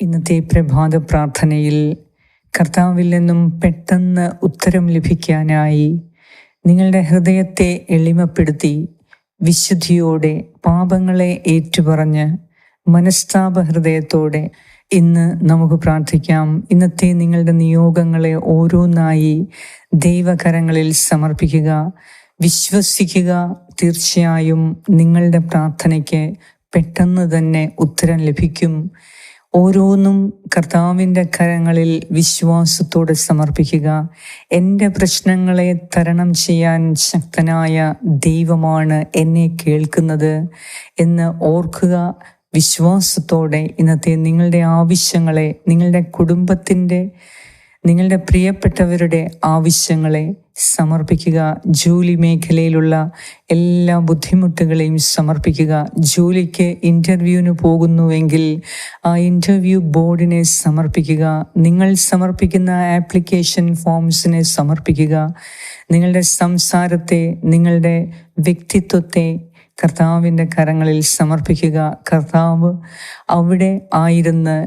ഇന്നത്തെ പ്രഭാത പ്രാർത്ഥനയിൽ കർത്താവിൽ നിന്നും പെട്ടെന്ന് ഉത്തരം ലഭിക്കാനായി നിങ്ങളുടെ ഹൃദയത്തെ എളിമപ്പെടുത്തി വിശുദ്ധിയോടെ പാപങ്ങളെ ഏറ്റുപറഞ്ഞ് മനസ്താപ ഹൃദയത്തോടെ ഇന്ന് നമുക്ക് പ്രാർത്ഥിക്കാം. ഇന്നത്തെ നിങ്ങളുടെ നിയോഗങ്ങളെ ഓരോന്നായി ദൈവകരങ്ങളിൽ സമർപ്പിക്കുക. വിശ്വസിക്കുക. തീർച്ചയായും നിങ്ങളുടെ പ്രാർത്ഥനയ്ക്ക് പെട്ടെന്ന് തന്നെ ഉത്തരം ലഭിക്കും. ഓരോന്നും കർത്താവിന്റെ കരങ്ങളിൽ വിശ്വാസത്തോടെ സമർപ്പിക്കുക. എന്റെ പ്രശ്നങ്ങളെ തരണം ചെയ്യാൻ ശക്തനായ ദൈവമാണ് എന്നെ കേൾക്കുന്നത് എന്ന് ഓർക്കുക. വിശ്വാസത്തോടെ ഇന്നത്തെ നിങ്ങളുടെ ആവശ്യങ്ങളെ നിങ്ങളുടെ കുടുംബത്തിന്റെ നിങ്ങളുടെ പ്രിയപ്പെട്ടവരുടെ ആവശ്യങ്ങളെ സമർപ്പിക്കുക. ജോലി മേഖലയിലുള്ള എല്ലാ ബുദ്ധിമുട്ടുകളെയും സമർപ്പിക്കുക. ജോലിക്ക് ഇന്റർവ്യൂവിന് പോകുന്നുവെങ്കിൽ ആ ഇന്റർവ്യൂ ബോർഡിനെ സമർപ്പിക്കുക. നിങ്ങൾ സമർപ്പിക്കുന്ന ആപ്ലിക്കേഷൻ ഫോംസിനെ സമർപ്പിക്കുക. നിങ്ങളുടെ സംസാരത്തെ നിങ്ങളുടെ വ്യക്തിത്വത്തെ കർത്താവിന്റെ കരങ്ങളിൽ സമർപ്പിക്കുക. കർത്താവ് അവിടെ ആയിരുന്ന്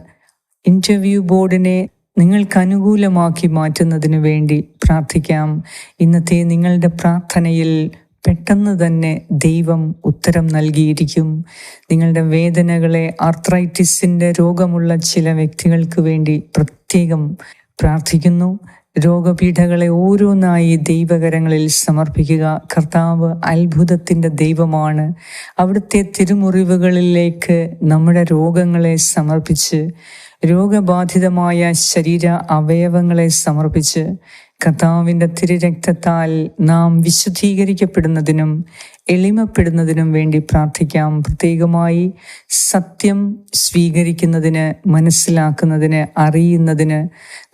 ഇന്റർവ്യൂ ബോർഡിനെ നിങ്ങൾക്ക് അനുകൂലമാക്കി മാറ്റുന്നതിന് വേണ്ടി പ്രാർത്ഥിക്കാം. ഇന്നത്തെ നിങ്ങളുടെ പ്രാർത്ഥനയിൽ പെട്ടെന്ന് തന്നെ ദൈവം ഉത്തരം നൽകിയിരിക്കും. നിങ്ങളുടെ വേദനകളെ ആർത്രൈറ്റിസിന്റെ രോഗമുള്ള ചില വ്യക്തികൾക്ക് വേണ്ടി പ്രത്യേകം പ്രാർത്ഥിക്കുന്നു. രോഗപീഠകളെ ഓരോന്നായി ദൈവകരങ്ങളിൽ സമർപ്പിക്കുക. കർത്താവ് അത്ഭുതത്തിന്റെ ദൈവമാണ്. അവിടുത്തെ തിരുമുറിവുകളിലേക്ക് നമ്മുടെ രോഗങ്ങളെ സമർപ്പിച്ച് രോഗബാധിതമായ ശരീര അവയവങ്ങളെ സമർപ്പിച്ച് കർത്താവിന്റെ തിരുരക്തത്താൽ നാം വിശുദ്ധീകരിക്കപ്പെടുന്നതിനും എളിമപ്പെടുന്നതിനും വേണ്ടി പ്രാർത്ഥിക്കാം. പ്രത്യേകമായി സത്യം സ്വീകരിക്കുന്നതിന് മനസ്സിലാക്കുന്നതിന് അറിയുന്നതിന്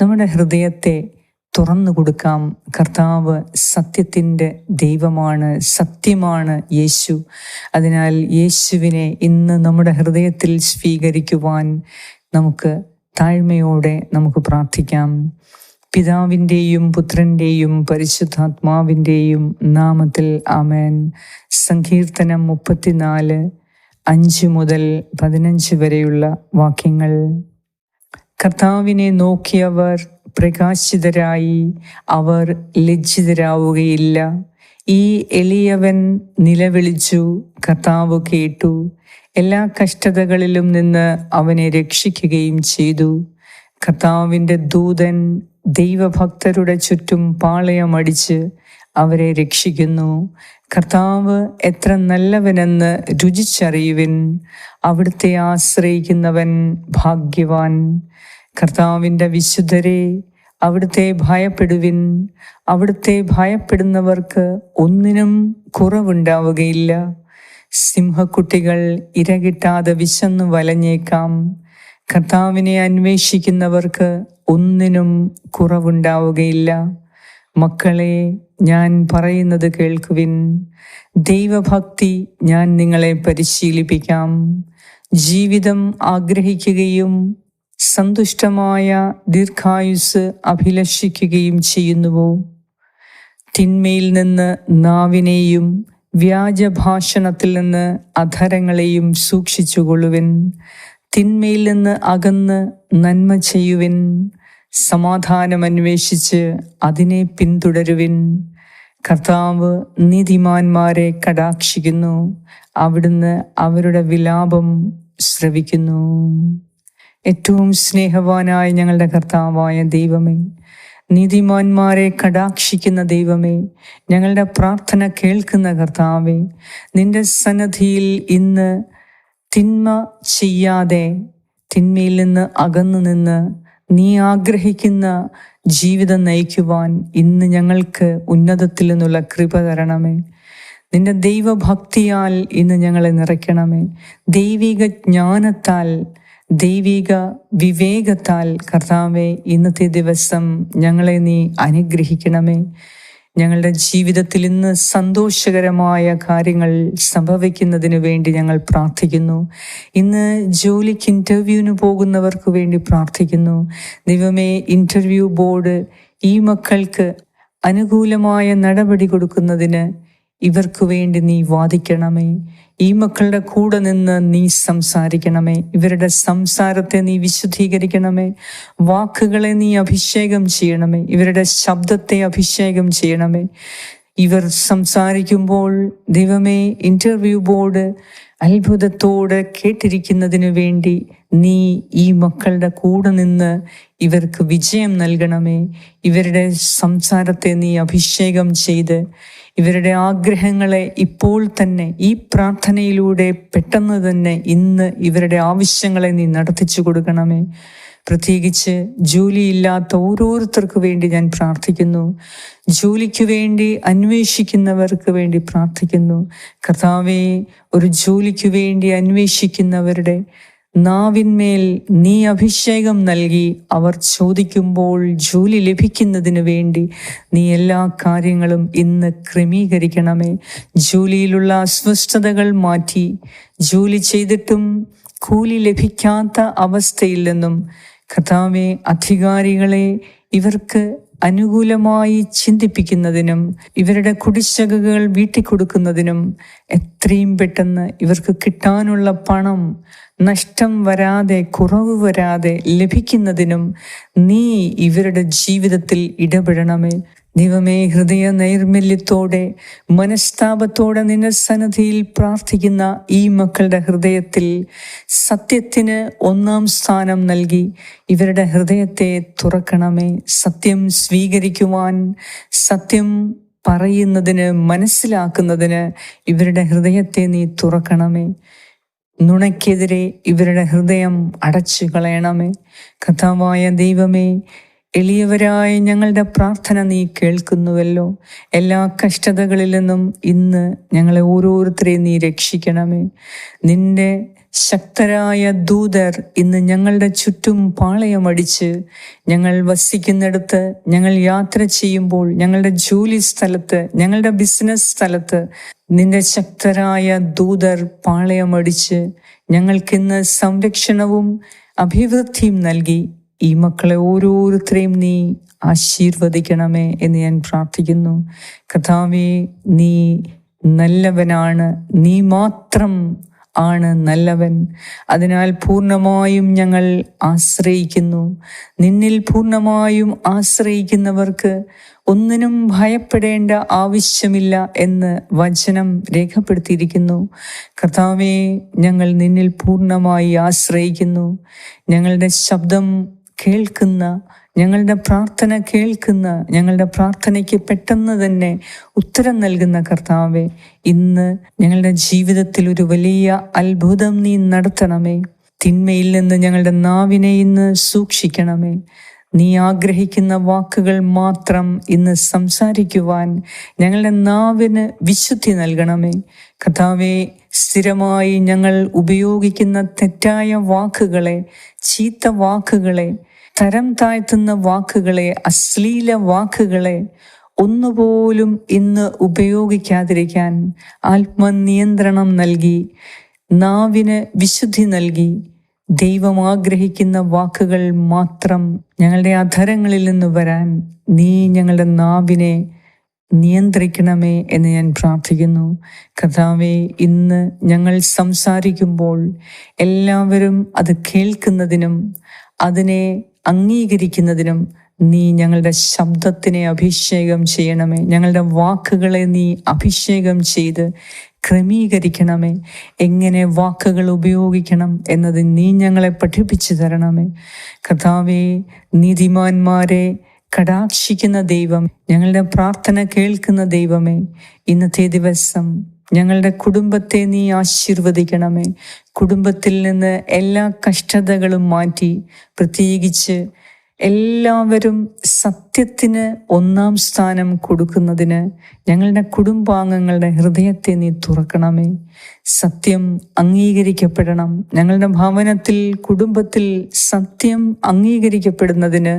നമ്മുടെ ഹൃദയത്തെ തുറന്നു കൊടുക്കാം. കർത്താവ് സത്യത്തിന്റെ ദൈവമാണ് സത്യമാണ് യേശു. അതിനാൽ യേശുവിനെ ഇന്ന് നമ്മുടെ ഹൃദയത്തിൽ സ്വീകരിക്കുവാൻ നമുക്ക് താഴ്മയോടെ നമുക്ക് പ്രാർത്ഥിക്കാം. പിതാവിന്റെയും പുത്രന്റെയും പരിശുദ്ധാത്മാവിന്റെയും നാമത്തിൽ ആമേൻ. സങ്കീർത്തനം മുപ്പത്തിനാല് അഞ്ച് മുതൽ പതിനഞ്ച് വരെയുള്ള വാക്യങ്ങൾ. കർത്താവിനെ നോക്കിയവർ പ്രകാശിതരായി അവർ ലജ്ജിതരാവുകയില്ല. ഈ എളിയവൻ നിലവിളിച്ചു കർത്താവ് കേട്ടു. എല്ലാ കഷ്ടതകളിലും നിന്ന് അവനെ രക്ഷിക്കുകയും ചെയ്തു. കർത്താവിന്റെ ദൂതൻ ദൈവഭക്തരുടെ ചുറ്റും പാളയമടിച്ച് അവരെ രക്ഷിക്കുന്നു. കർത്താവ് എത്ര നല്ലവനെന്ന് രുചിച്ചറിയുവിൻ. അവിടുത്തെ ആശ്രയിക്കുന്നവൻ ഭാഗ്യവാൻ. കർത്താവിന്റെ വിശുദ്ധരെ അവിടുത്തെ ഭയപ്പെടുവിൻ. അവിടുത്തെ ഭയപ്പെടുന്നവർക്ക് ഒന്നിനും കുറവുണ്ടാവുകയില്ല. സിംഹക്കുട്ടികൾ ഇരകിട്ടാതെ വിശന്നു വലഞ്ഞേക്കാം. കർത്താവിനെ അന്വേഷിക്കുന്നവർക്ക് ഒന്നിനും കുറവുണ്ടാവുകയില്ല. മക്കളെ ഞാൻ പറയുന്നത് കേൾക്കുവിൻ. ദൈവഭക്തി ഞാൻ നിങ്ങളെ പരിശീലിപ്പിക്കാം. ജീവിതം ആഗ്രഹിക്കുകയും സന്തുഷ്ടമായ ദീർഘായുസ് അഭിലഷിക്കുകയും ചെയ്യുന്നുവോ? തിന്മയിൽ നിന്ന് നാവിനെയും വ്യാജഭാഷണത്തിൽ നിന്ന് അധരങ്ങളെയും സൂക്ഷിച്ചുകൊള്ളുവിൻ. തിന്മയിൽ നിന്ന് അകന്ന് നന്മ ചെയ്യുവിൻ. സമാധാനം അന്വേഷിച്ച് അതിനെ പിന്തുടരുവിൻ. കർത്താവ് നീതിമാന്മാരെ കടാക്ഷിക്കുന്നു. അവിടുന്ന് അവരുടെ വിലാപം ശ്രവിക്കുന്നു. ഏറ്റവും സ്നേഹവാനായ ഞങ്ങളുടെ കർത്താവായ ദൈവമേ നീതിമാന്മാരെ കടാക്ഷിക്കുന്ന ദൈവമേ ഞങ്ങളുടെ പ്രാർത്ഥന കേൾക്കുന്ന കർത്താവേ നിന്റെ സന്നദ്ധിയിൽ ഇന്ന് തിന്മ ചെയ്യാതെ തിന്മയിൽ നിന്ന് അകന്നു നിന്ന് നീ ആഗ്രഹിക്കുന്ന ജീവിതം നയിക്കുവാൻ ഇന്ന് ഞങ്ങൾക്ക് ഉന്നതത്തിൽ നിന്നുള്ള കൃപ തരണമേ. നിന്റെ ദൈവഭക്തിയാൽ ഇന്ന് ഞങ്ങളെ നിറയ്ക്കണമേ. ദൈവിക ജ്ഞാനത്താൽ ദൈവിക വിവേകത്താൽ കർത്താവെ ഇന്നത്തെ ദിവസം ഞങ്ങളെ നീ അനുഗ്രഹിക്കണമേ. ഞങ്ങളുടെ ജീവിതത്തിൽ ഇന്ന് സന്തോഷകരമായ കാര്യങ്ങൾ സംഭവിക്കുന്നതിന് വേണ്ടി ഞങ്ങൾ പ്രാർത്ഥിക്കുന്നു. ഇന്ന് ജോലിക്ക് ഇന്റർവ്യൂവിന് പോകുന്നവർക്ക് വേണ്ടി പ്രാർത്ഥിക്കുന്നു. ദൈവമേ ഇന്റർവ്യൂ ബോർഡ് ഈ മക്കൾക്ക് അനുകൂലമായ നടപടി കൊടുക്കുന്നതിന് ഇവർക്ക് വേണ്ടി നീ വാദിക്കണമേ. ഈ മക്കളുടെ കൂടെ നിന്ന് നീ സംസാരിക്കണമേ. ഇവരുടെ സംസാരത്തെ നീ വിശുദ്ധീകരിക്കണമേ. വാക്കുകളെ നീ അഭിഷേകം ചെയ്യണമേ. ഇവരുടെ ശബ്ദത്തെ അഭിഷേകം ചെയ്യണമേ. ഇവർ സംസാരിക്കുമ്പോൾ ദൈവമേ ഇന്റർവ്യൂ ബോർഡ് അത്ഭുതത്തോടെ കേട്ടിരിക്കുന്നതിനു വേണ്ടി നീ ഈ മക്കളുടെ കൂടെ നിന്ന് ഇവർക്ക് വിജയം നൽകണമേ. ഇവരുടെ സംസാരത്തെ നീ അഭിഷേകം ചെയ്ത് ഇവരുടെ ആഗ്രഹങ്ങളെ ഇപ്പോൾ തന്നെ ഈ പ്രാർത്ഥനയിലൂടെ പെട്ടെന്ന് തന്നെ ഇന്ന് ഇവരുടെ ആവശ്യങ്ങളെ നീ നടത്തിച്ചു കൊടുക്കണമേ. പ്രത്യേകിച്ച് ജോലിയില്ലാത്ത ഓരോരുത്തർക്ക് വേണ്ടി ഞാൻ പ്രാർത്ഥിക്കുന്നു. ജോലിക്ക് വേണ്ടി അന്വേഷിക്കുന്നവർക്ക് വേണ്ടി പ്രാർത്ഥിക്കുന്നു. കർത്താവെ ഒരു ജോലിക്ക് വേണ്ടി അന്വേഷിക്കുന്നവരുടെ നാവിന്മേൽ നീ അഭിഷേകം നൽകി അവർ ചോദിക്കുമ്പോൾ ജോലി ലഭിക്കുന്നതിന് വേണ്ടി നീ എല്ലാ കാര്യങ്ങളും ഇന്ന് ക്രമീകരിക്കണമേ. ജോലിയിലുള്ള അസ്വസ്ഥതകൾ മാറ്റി ജോലി ചെയ്തിട്ടും കൂലി ലഭിക്കാത്ത അവസ്ഥയിൽ നിന്നും കർത്താവെ അധികാരികളെ ഇവർക്ക് അനുകൂലമായി ചിന്തിപ്പിക്കുന്നതിനും ഇവരുടെ കുടിശ്ശകകൾ വീട്ടിക്കൊടുക്കുന്നതിനും എത്രയും പെട്ടെന്ന് ഇവർക്ക് കിട്ടാനുള്ള പണം നഷ്ടം വരാതെ കുറവ് വരാതെ ലഭിക്കുന്നതിനും നീ ഇവരുടെ ജീവിതത്തിൽ ഇടപെടണമേ. ദൈവമേ ഹൃദയ നൈർമല്യത്തോടെ മനസ്താപത്തോടെ നിന്റെ സന്നദ്ധിയിൽ പ്രാർത്ഥിക്കുന്ന ഈ മക്കളുടെ ഹൃദയത്തിൽ സത്യത്തിന് ഒന്നാം സ്ഥാനം നൽകി ഇവരുടെ ഹൃദയത്തെ തുറക്കണമേ. സത്യം സ്വീകരിക്കുവാൻ സത്യം പറയുന്നതിന് മനസ്സിലാക്കുന്നതിന് ഇവരുടെ ഹൃദയത്തെ നീ തുറക്കണമേ. നുണയ്ക്കെതിരെ ഇവരുടെ ഹൃദയം അടച്ചു കളയണമേ കഥാവായ ദൈവമേ എളിയവരായ ഞങ്ങളുടെ പ്രാർത്ഥന നീ കേൾക്കുന്നുവല്ലോ. എല്ലാ കഷ്ടതകളിൽ നിന്നും ഇന്ന് ഞങ്ങളെ ഓരോരുത്തരെയും നീ രക്ഷിക്കണമേ. നിന്റെ ശക്തരായ ദൂതർ ഇന്ന് ഞങ്ങളുടെ ചുറ്റും പാളയമടിച്ച് ഞങ്ങൾ വസിക്കുന്നിടത്ത് ഞങ്ങൾ യാത്ര ചെയ്യുമ്പോൾ ഞങ്ങളുടെ ജോലി സ്ഥലത്ത് ഞങ്ങളുടെ ബിസിനസ് സ്ഥലത്ത് നിന്റെ ശക്തരായ ദൂതർ പാളയമടിച്ച് ഞങ്ങൾക്കിന്ന് സംരക്ഷണവും അഭിവൃദ്ധിയും നൽകി. ഈ മക്കളെ ഓരോരുത്തരെയും നീ ആശീർവദിക്കണമേ എന്ന് ഞാൻ പ്രാർത്ഥിക്കുന്നു. കഥാവേ നീ നല്ലവനാണ്. നീ മാത്രം ആണ് നല്ലവൻ. അതിനാൽ പൂർണമായും ഞങ്ങൾ ആശ്രയിക്കുന്നു. നിന്നിൽ പൂർണമായും ആശ്രയിക്കുന്നവർക്ക് ഒന്നിനും ഭയപ്പെടേണ്ട ആവശ്യമില്ല എന്ന് വചനം രേഖപ്പെടുത്തിയിരിക്കുന്നു. കർത്താവെ ഞങ്ങൾ നിന്നിൽ പൂർണമായി ആശ്രയിക്കുന്നു. ഞങ്ങളുടെ ശബ്ദം കേൾക്കുന്ന ഞങ്ങളുടെ പ്രാർത്ഥന കേൾക്കുന്ന ഞങ്ങളുടെ പ്രാർത്ഥനയ്ക്ക് പെട്ടെന്ന് തന്നെ ഉത്തരം നൽകുന്ന കർത്താവെ ഇന്ന് ഞങ്ങളുടെ ജീവിതത്തിൽ ഒരു വലിയ അത്ഭുതം നീ നടത്തണമേ. തിന്മയിൽ നിന്ന് ഞങ്ങളുടെ നാവിനെ ഇന്ന് സൂക്ഷിക്കണമേ. നീ ആഗ്രഹിക്കുന്ന വാക്കുകൾ മാത്രം ഇന്ന് സംസാരിക്കുവാൻ ഞങ്ങളുടെ നാവിന് വിശുദ്ധി നൽകണമേ. കഥാവെ സ്ഥിരമായി ഞങ്ങൾ ഉപയോഗിക്കുന്ന തെറ്റായ വാക്കുകളെ ചീത്ത വാക്കുകളെ തരം താഴ്ത്തുന്ന വാക്കുകളെ അശ്ലീല വാക്കുകളെ ഒന്നുപോലും ഇന്ന് ഉപയോഗിക്കാതിരിക്കാൻ ആത്മനിയന്ത്രണം നൽകി നാവിന് വിശുദ്ധി നൽകി ദൈവം ആഗ്രഹിക്കുന്ന വാക്കുകൾ മാത്രം ഞങ്ങളുടെ അധരങ്ങളിൽ നിന്ന് വരാൻ നീ ഞങ്ങളുടെ നാവിനെ നിയന്ത്രിക്കണമേ എന്ന് ഞാൻ പ്രാർത്ഥിക്കുന്നു. കഥാവെ ഇന്ന് ഞങ്ങൾ സംസാരിക്കുമ്പോൾ എല്ലാവരും അത് കേൾക്കുന്നതിനും അതിനെ അംഗീകരിക്കുന്നതിനും നീ ഞങ്ങളുടെ ശബ്ദത്തിനെ അഭിഷേകം ചെയ്യണമേ. ഞങ്ങളുടെ വാക്കുകളെ നീ അഭിഷേകം ചെയ്ത് ക്രമീകരിക്കണമേ. എങ്ങനെ വാക്കുകൾ ഉപയോഗിക്കണം എന്നത് നീ ഞങ്ങളെ പഠിപ്പിച്ചു തരണമേ. കഥാവെ നീതിമാന്മാരെ കടാക്ഷിക്കുന്ന ദൈവം ഞങ്ങളുടെ പ്രാർത്ഥന കേൾക്കുന്ന ദൈവമേ ഇന്നത്തെ ദിവസം ഞങ്ങളുടെ കുടുംബത്തെ നീ ആശീർവദിക്കണമേ. കുടുംബത്തിൽ നിന്ന് എല്ലാ കഷ്ടതകളും മാറ്റി പ്രത്യേകിച്ച് എല്ലാവരും സത്യത്തിന് ഒന്നാം സ്ഥാനം കൊടുക്കുന്നതിന് ഞങ്ങളുടെ കുടുംബാംഗങ്ങളുടെ ഹൃദയത്തെ നീ തുറക്കണമേ. സത്യം അംഗീകരിക്കപ്പെടണം. ഞങ്ങളുടെ ഭവനത്തിൽ കുടുംബത്തിൽ സത്യം അംഗീകരിക്കപ്പെടുന്നതിന്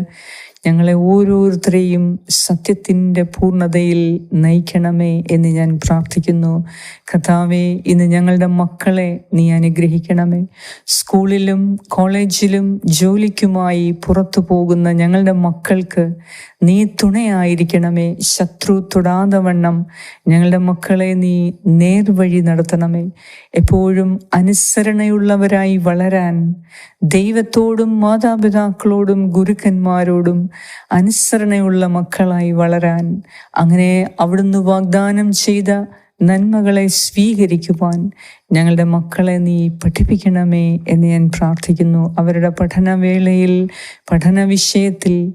ഞങ്ങളെ ഓരോരുത്തരെയും സത്യത്തിന്റെ പൂർണതയിൽ നയിക്കണമേ എന്ന് ഞാൻ പ്രാർത്ഥിക്കുന്നു. കഥാവെ ഇന്ന് ഞങ്ങളുടെ മക്കളെ നീ അനുഗ്രഹിക്കണമേ. സ്കൂളിലും കോളേജിലും ജോലിക്കുമായി പുറത്തു പോകുന്ന ഞങ്ങളുടെ മക്കൾക്ക് നീ തുണയായിരിക്കണമേ. ശത്രു തൊടാതെ വണ്ണം ഞങ്ങളുടെ മക്കളെ നീ നേർവഴി നടത്തണമേ. എപ്പോഴും അനുസരണയുള്ളവരായി വളരാൻ ദൈവത്തോടും മാതാപിതാക്കളോടും ഗുരുക്കന്മാരോടും അനുസരണയുള്ള മക്കളായി വളരാൻ അങ്ങനെ അവിടുന്ന് വാഗ്ദാനം ചെയ്ത നന്മകളെ സ്വീകരിക്കുവാൻ ഞങ്ങളുടെ മക്കളെ നീ പഠിപ്പിക്കണമേ എന്ന് ഞാൻ പ്രാർത്ഥിക്കുന്നു. അവരുടെ പഠനവേളയിൽ പഠന വിഷയത്തിൽ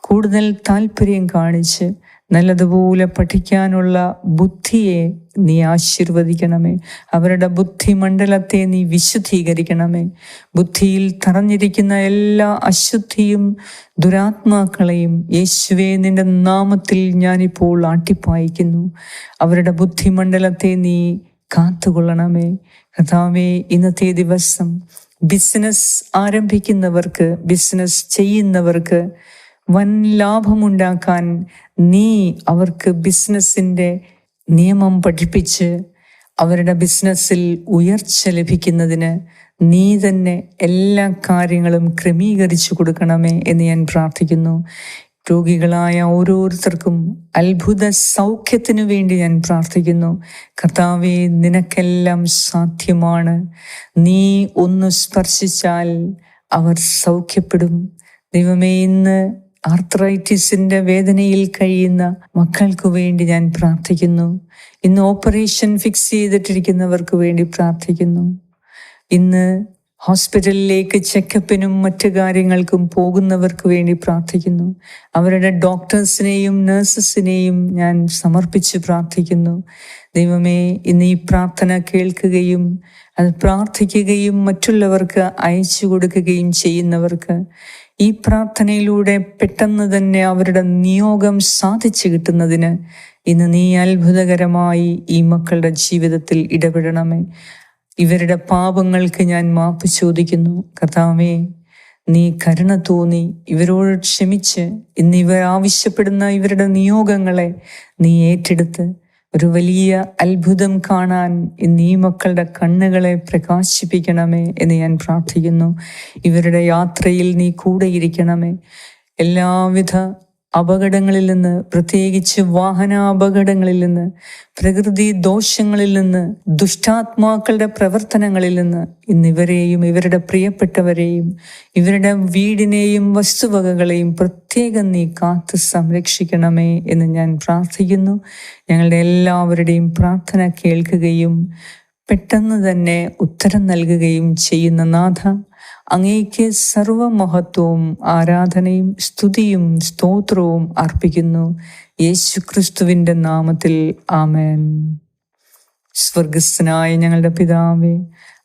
കൂടുതൽ താല്പര്യം കാണിച്ച് നല്ലതുപോലെ പഠിക്കാനുള്ള ബുദ്ധിയെ നീ ആശീർവദിക്കണമേ. അവരുടെ ബുദ്ധിമണ്ഡലത്തെ നീ വിശുദ്ധീകരിക്കണമേ. ബുദ്ധിയിൽ തറഞ്ഞിരിക്കുന്ന എല്ലാ അശുദ്ധിയും ദുരാത്മാക്കളെയും യേശുവേ നിന്റെ നാമത്തിൽ ഞാനിപ്പോൾ ആട്ടിപ്പായിക്കുന്നു. അവരുടെ ബുദ്ധിമണ്ഡലത്തെ നീ കാത്തുകൊള്ളണമേ. കഥാവേ ഇന്നത്തെ ദിവസം ബിസിനസ് ആരംഭിക്കുന്നവർക്ക് ബിസിനസ് ചെയ്യുന്നവർക്ക് വൻ ലാഭമുണ്ടാക്കാൻ നീ അവർക്ക് ബിസിനസ്സിന്റെ നിയമം പഠിപ്പിച്ച് അവരുടെ ബിസിനസ്സിൽ ഉയർച്ച ലഭിക്കുന്നതിന് നീ തന്നെ എല്ലാ കാര്യങ്ങളും ക്രമീകരിച്ചു കൊടുക്കണമേ എന്ന് ഞാൻ പ്രാർത്ഥിക്കുന്നു. രോഗികളായ ഓരോരുത്തർക്കും അത്ഭുത സൗഖ്യത്തിനു വേണ്ടി ഞാൻ പ്രാർത്ഥിക്കുന്നു. കർത്താവെ നിനക്കെല്ലാം സാധ്യമാണ്. നീ ഒന്ന് സ്പർശിച്ചാൽ അവർ സൗഖ്യപ്പെടും. ദൈവമേ ഇന്ന് ആർത്രൈറ്റിസിന്റെ വേദനയിൽ കഴിയുന്ന മക്കൾക്ക് വേണ്ടി ഞാൻ പ്രാർത്ഥിക്കുന്നു. ഇന്ന് ഓപ്പറേഷൻ ഫിക്സ് ചെയ്തിട്ടിരിക്കുന്നവർക്ക് വേണ്ടി പ്രാർത്ഥിക്കുന്നു. ഇന്ന് ഹോസ്പിറ്റലിലേക്ക് ചെക്കപ്പിനും മറ്റു കാര്യങ്ങൾക്കും പോകുന്നവർക്ക് വേണ്ടി പ്രാർത്ഥിക്കുന്നു. അവരുടെ ഡോക്ടേഴ്സിനെയും നഴ്സസിനെയും ഞാൻ സമർപ്പിച്ച് പ്രാർത്ഥിക്കുന്നു. ദൈവമേ ഇന്ന് ഈ പ്രാർത്ഥന കേൾക്കുകയും അത് പ്രാർത്ഥിക്കുകയും മറ്റുള്ളവർക്ക് അയച്ചു കൊടുക്കുകയും ചെയ്യുന്നവർക്ക് ഈ പ്രാർത്ഥനയിലൂടെ പെട്ടെന്ന് തന്നെ അവരുടെ നിയോഗം സാധിച്ചു കിട്ടുന്നതിന് ഇന്ന് നീ അത്ഭുതകരമായി ഈ മക്കളുടെ ജീവിതത്തിൽ ഇടപെടണമേ. ഇവരുടെ പാപങ്ങൾക്ക് ഞാൻ മാപ്പ് ചോദിക്കുന്നു. കർത്താവേ നീ കരുണ തോന്നി. ഇവരോട് ക്ഷമിച്ച്. ഇന്ന് ഇവർ ആവശ്യപ്പെടുന്ന ഇവരുടെ നിയോഗങ്ങളെ നീ ഏറ്റെടുത്ത്. ഒരു വലിയ അത്ഭുതം കാണാൻ ഈ മക്കളുടെ കണ്ണുകളെ പ്രകാശിപ്പിക്കണമേ എന്ന് ഞാൻ പ്രാർത്ഥിക്കുന്നു. ഇവരുടെ യാത്രയിൽ നീ കൂടെ ഇരിക്കണമേ എല്ലാവിധ അപകടങ്ങളിൽ നിന്ന് പ്രത്യേകിച്ച് വാഹനാപകടങ്ങളിൽ നിന്ന് പ്രകൃതി ദോഷങ്ങളിൽ നിന്ന് ദുഷ്ടാത്മാക്കളുടെ പ്രവർത്തനങ്ങളിൽ നിന്ന് ഇന്നിവരെയും ഇവരുടെ പ്രിയപ്പെട്ടവരെയും ഇവരുടെ വീടിനെയും വസ്തുവകകളെയും പ്രത്യേകം നീ കാത്ത് സംരക്ഷിക്കണമേ എന്ന് ഞാൻ പ്രാർത്ഥിക്കുന്നു. ഞങ്ങളുടെ എല്ലാവരുടെയും പ്രാർത്ഥന കേൾക്കുകയും പെട്ടെന്ന് തന്നെ ഉത്തരം നൽകുകയും ചെയ്യുന്ന നാഥ അങ്ങേക്ക് സർവമഹത്വവും ആരാധനയും സ്തുതിയും സ്തോത്രവും അർപ്പിക്കുന്നു. യേശു ക്രിസ്തുവിന്റെ നാമത്തിൽ ആമേൻ. സ്വർഗസ്നായ ഞങ്ങളുടെ പിതാവേ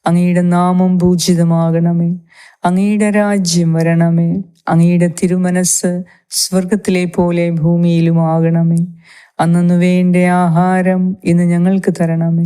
അങ്ങയുടെ നാമം പൂജിതമാകണമേ. അങ്ങയുടെ രാജ്യം വരണമേ. അങ്ങയുടെ തിരുമനസ് സ്വർഗത്തിലെ പോലെ ഭൂമിയിലുമാകണമേ. അന്നു വേണ്ട ആഹാരം ഇന്ന് ഞങ്ങൾക്ക് തരണമേ.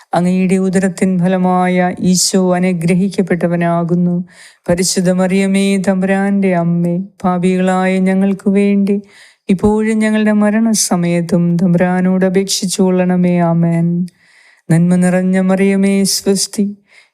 അങ്ങയുടെ ഉദരത്തിൻ ഫലമായ ഈശോ അനുഗ്രഹിക്കപ്പെട്ടവനാകുന്നു. പരിശുദ്ധ മറിയമേ തമ്പുരാന്റെ അമ്മേ പാപികളായ ഞങ്ങൾക്ക് വേണ്ടി ഇപ്പോഴും ഞങ്ങളുടെ മരണസമയത്തും തമ്പുരാനോട് അപേക്ഷിച്ചുകൊള്ളണമേ ആമേൻ. നന്മ നിറഞ്ഞ മറിയമേ സ്വസ്തി.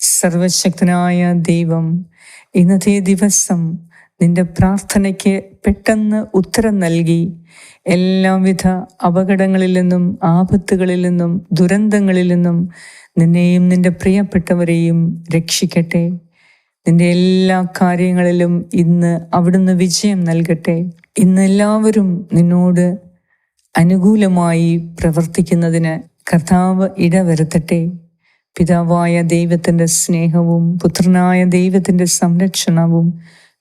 സർവശക്തനായ ദൈവം ഇന്നത്തെ ദിവസം നിന്റെ പ്രാർത്ഥനയ്ക്ക് പെട്ടെന്ന് ഉത്തരം നൽകി. എല്ലാവിധ അപകടങ്ങളിൽ നിന്നും ആപത്തുകളിൽ നിന്നും ദുരന്തങ്ങളിൽ നിന്നും നിന്നെയും നിന്റെ പ്രിയപ്പെട്ടവരെയും രക്ഷിക്കട്ടെ. നിന്റെ എല്ലാ കാര്യങ്ങളിലും ഇന്ന് അവിടുന്ന് വിജയം നൽകട്ടെ. ഇന്ന് എല്ലാവരും നിന്നോട് അനുകൂലമായി പ്രവർത്തിക്കുന്നതിന് കർത്താവ് ഇടവരുത്തട്ടെ. പിതാവായ ദൈവത്തിന്റെ സ്നേഹവും പുത്രനായ ദൈവത്തിന്റെ സംരക്ഷണവും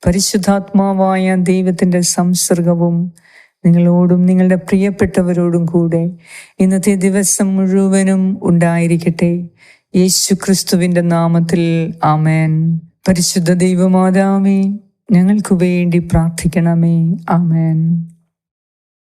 പരിശുദ്ധാത്മാവായ ദൈവത്തിന്റെ സംസർഗവും നിങ്ങളോടും നിങ്ങളുടെ പ്രിയപ്പെട്ടവരോടും കൂടെ ഇന്നത്തെ ദിവസം മുഴുവനും ഉണ്ടായിരിക്കട്ടെ. യേശു ക്രിസ്തുവിന്റെ നാമത്തിൽ ആമേൻ. പരിശുദ്ധ ദൈവമാതാവേ ഞങ്ങൾക്ക് വേണ്ടി പ്രാർത്ഥിക്കണമേ. ആമേൻ.